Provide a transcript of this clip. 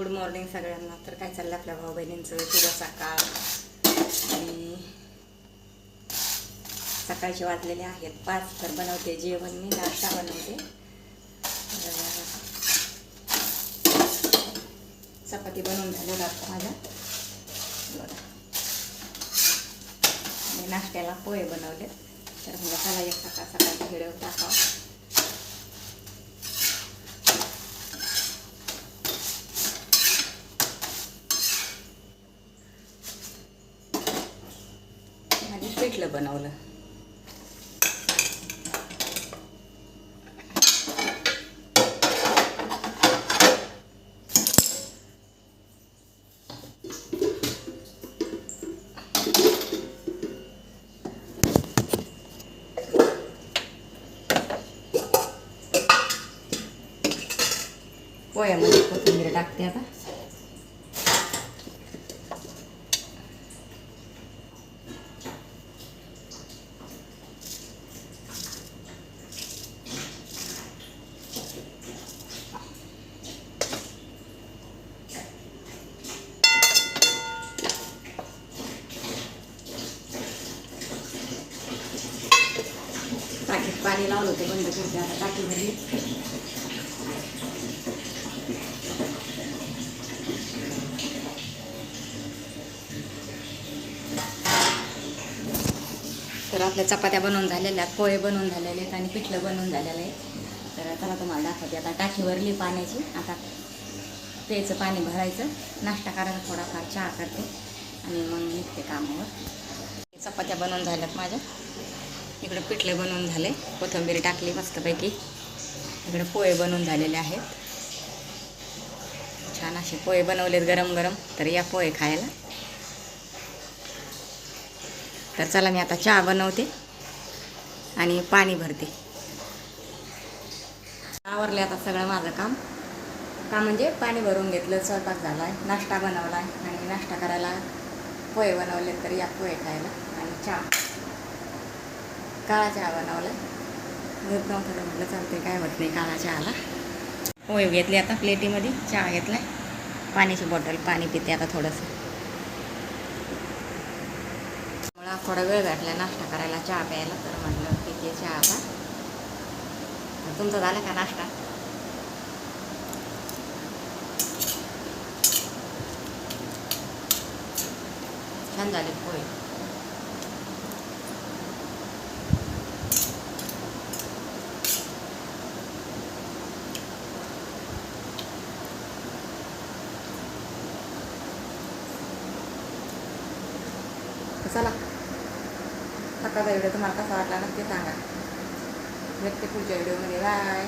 Good morning सगळ्यांना. तर काय चाललं आपल्या भाऊ बहिणींचं शुभ सकाळ. आणि सकाळचे वाजलेले आहेत पाच. तर बनवते जेवण मी नाश्ता बनवते. चपाती बनवून झालेलं जात माझ्या. आणि नाश्त्याला पोहे बनवले. तर मला चला एक सकाळ सकाळचा व्हिडिओ टाकावा आणि पिठलं बनवलं. पोह्यामध्ये कोथिंबीर टाकते आता. टाकीत. पाणी लावलं होतं बंद करते आता टाकी भरली. तर आपल्या चपात्या बनवून झालेल्या आहेत पोहे बनवून झालेले आहेत आणि पिठलं बनवून झालेलं आहे. तर चला तुम्हाला दाखवते आता टाकी भरली पाण्याची. आता प्यायचं पाणी भरायचं. नाश्ता करायला थोडाफार चहा करते. आणि मग निघते कामावर. चपात्या बनवून झाल्यात माझ्या. इकडं पिठलं बनवून झाले. कोथंबीर टाकली मस्तपैकी. इकडे पोहे बनवून झालेले आहेत. छान असे पोहे बनवलेत गरम गरम. तर या पोहे खायला. तर चला मी आता चहा बनवते आणि पाणी भरते. आवरले आता सगळं माझं काम. का म्हणजे पाणी भरून घेतलं स्वयंपाक झाला आहे नाश्ता बनवला आहे आणि नाश्ता करायला पोहे बनवले तर या पोहे खायला आणि चहा. काळा चहा बनवला. होत नव्हतं तर म्हटलं चालते काय होत नाही काळा चहाला. पोहे घेतली आता प्लेटीमध्ये चहा घेतलाय. पाण्याची बॉटल पाणी पिते आता थोडंसं. मला थोडा वेळ भेटला नाश्ता करायला चहा प्यायला तर म्हटलं पिते चहा आता. तुमचा झाला का नाश्ता? छान झाले पोहे चला. सकाळचा व्हिडिओ तुम्हाला कसा वाटला नक्की सांगा. व्यक्ती पुढच्या व्हिडिओमध्ये. बाय.